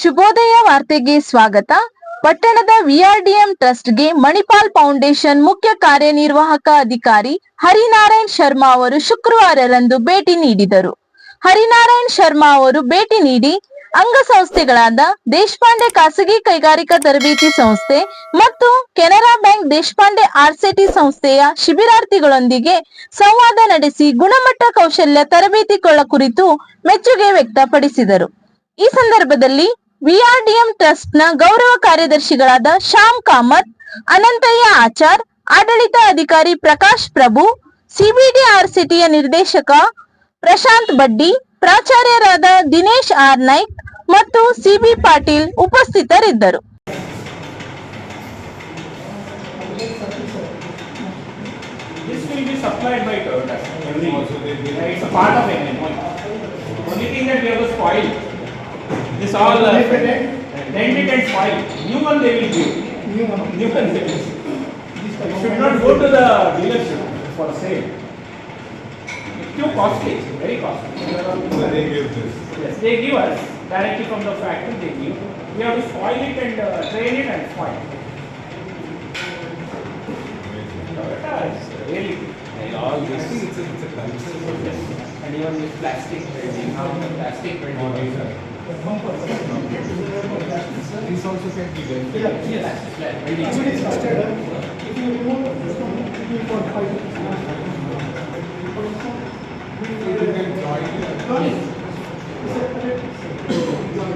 ಶುಭೋದಯ ವಾರ್ತೆಗೆ ಸ್ವಾಗತ. ಪಟ್ಟಣದ ವಿಆರ್ಡಿಎಂ ಟ್ರಸ್ಟ್ಗೆ ಮಣಿಪಾಲ್ ಫೌಂಡೇಶನ್ ಮುಖ್ಯ ಕಾರ್ಯನಿರ್ವಾಹಕ ಅಧಿಕಾರಿ ಹರಿನಾರಾಯಣ್ ಶರ್ಮಾ ಅವರು ಶುಕ್ರವಾರರಂದು ಭೇಟಿ ನೀಡಿದರು. ಹರಿನಾರಾಯಣ್ ಶರ್ಮಾ ಅವರು ಭೇಟಿ ನೀಡಿ ಅಂಗಸಂಸ್ಥೆಗಳಾದ ದೇಶಪಾಂಡೆ ಖಾಸಗಿ ಕೈಗಾರಿಕಾ ತರಬೇತಿ ಸಂಸ್ಥೆ ಮತ್ತು ಕೆನರಾ ಬ್ಯಾಂಕ್ ದೇಶಪಾಂಡೆ ಆರ್ಸಿಟಿ ಸಂಸ್ಥೆಯ ಶಿಬಿರಾರ್ಥಿಗಳೊಂದಿಗೆ ಸಂವಾದ ನಡೆಸಿ ಗುಣಮಟ್ಟ ಕೌಶಲ್ಯ ತರಬೇತಿ ಕೊಳ್ಳ ಕುರಿತು ಮೆಚ್ಚುಗೆ ವ್ಯಕ್ತಪಡಿಸಿದರು. ಈ ಸಂದರ್ಭದಲ್ಲಿ ವಿಆರ್ಡಿಎಂ ಟ್ರಸ್ಟ್ನ ಗೌರವ ಕಾರ್ಯದರ್ಶಿಗಳಾದ ಶ್ಯಾಮ್ ಕಾಮತ್, ಅನಂತಯ್ಯ ಆಚಾರ್, ಆಡಳಿತ ಅಧಿಕಾರಿ ಪ್ರಕಾಶ್ ಪ್ರಭು, ಸಿಬಿಡಿಆರ್ ಸಿಟಿಯ ನಿರ್ದೇಶಕ ಪ್ರಶಾಂತ್ ಬಡ್ಡಿ, ಪ್ರಾಚಾರ್ಯರಾದ ದಿನೇಶ್ ಆರ್ ನಾಯ್ಕ್ ಮತ್ತು ಸಿಬಿ ಪಾಟೀಲ್ ಉಪಸ್ಥಿತರಿದ್ದರು. Only thing that we have spoil. This all uh, dented and spoiled. New one they will give. New one. New one they will give. It should not go to the dealership for sale. It's too costly, it's very costly. They give this. Yes, they give us directly from the factory they give. We have to spoil it and uh, train it and spoil it. Toyota is really good. And all this. And even with plastic welding, how the plastic welding. This also can be done. Yeah, yes. Really. Actually, it's started. If you remove this one, it will for five minutes. It will get joined. Yes.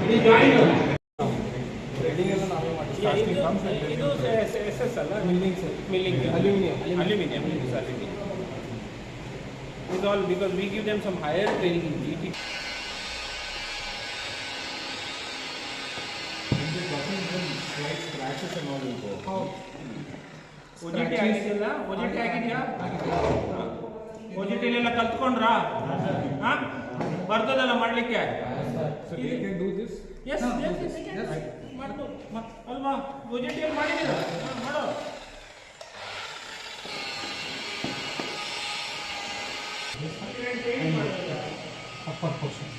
It is joined. Casting comes and then you press. Milling, sir. Milling. Aluminium. Aluminium. Aluminium. It's all because we give them some higher training. Slight ಮಾಡಬೇಕು go. ಒಜಿಟಿ ಆಗಿದೆಯಲ್ಲ ಒಜಿಟಿ ಆಗಿದೆಯಾ ಒಜಿಟಿಲೆಲ್ಲ ಕಲ್ತ್ಕೊಂಡ್ರಾ ಹಾಂ ಬರ್ತದಲ್ಲ ಮಾಡ್ಲಿಕ್ಕೆ. S ಮಾಡ್ಬೋದು. ಮ- ಅಲ್ವಾ? ಒಜಿಟಿಯಲ್ಲಿ ಮಾಡಿದ್ದೀರಾ? ಹಾ, ಮಾಡೋ ಅಪ್ಪರ್ portion.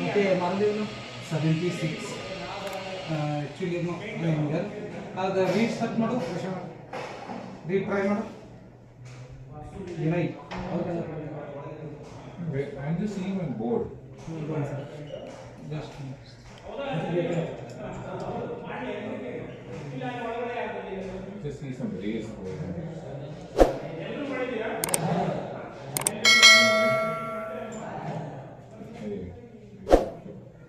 ಮತ್ತೆ ಮಾರುದೇವನು? ಸೆವೆಂಟಿ ಸಿಕ್ಸ್ ಆ್ಯಕ್ಚುಲಿ ಏನು ಹಿಂಗೆ ಅದು ರೀಸ್ಟಾರ್ಟ್ ಮಾಡು ರೀಟ್ರೈ ಮಾಡು ಏನೈ Wait, I'm just seeing on board. Just Just see some rays going on. Hey.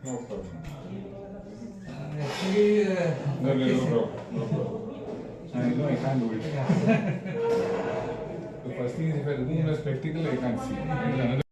No problem. Maybe. Uh, no, no, no problem. No problem. I know I can't do it. Yeah. the first thing is if I remove my spectacle, I can't see.